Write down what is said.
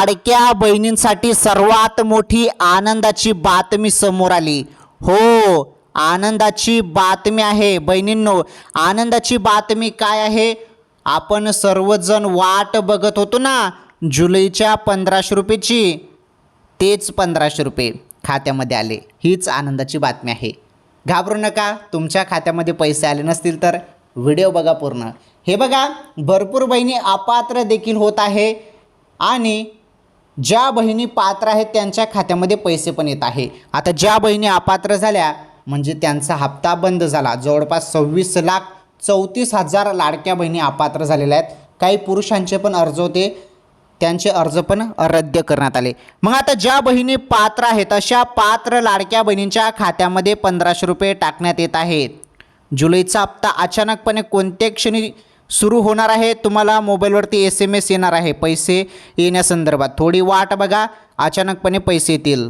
लाडक्या बहिणींसाठी सर्वात मोठी आनंदाची बातमी समोर आली. हो आनंदाची बातमी आहे. बहिणींनो आनंदाची बातमी काय आहे? आपण सर्वजण वाट बघत होतो ना जुलैच्या पंधराशे रुपयेची? तेच पंधराशे रुपये खात्यामध्ये आले. हीच आनंदाची बातमी आहे. घाबरू नका तुमच्या खात्यामध्ये पैसे आले नसतील तर व्हिडिओ बघा पूर्ण. हे बघा भरपूर बहिणी अपात्र देखील होत आहे आणि ज्या बहिणी पात्र आहेत त्यांच्या खात्यामध्ये पैसे पण येत आहे. आता ज्या बहिणी अपात्र झाल्या म्हणजे त्यांचा हप्ता बंद झाला. जवळपास सव्वीस लाख चौतीस हजार लाडक्या बहिणी अपात्र झालेल्या आहेत. काही पुरुषांचे पण अर्ज होते. त्यांचे अर्ज पण रद्द करण्यात आले. मग आता ज्या बहिणी पात्र आहेत अशा पात्र लाडक्या बहिणींच्या खात्यामध्ये पंधराशे रुपये टाकण्यात येत आहेत. जुलैचा हप्ता अचानकपणे कोणत्या क्षणी सुरू होणार आहे. तुम्हाला मोबाईलवरती एस एम एस येणार आहे. पैसे येण्यासंदर्भात थोडी वाट बघा. अचानकपणे पैसे येतील.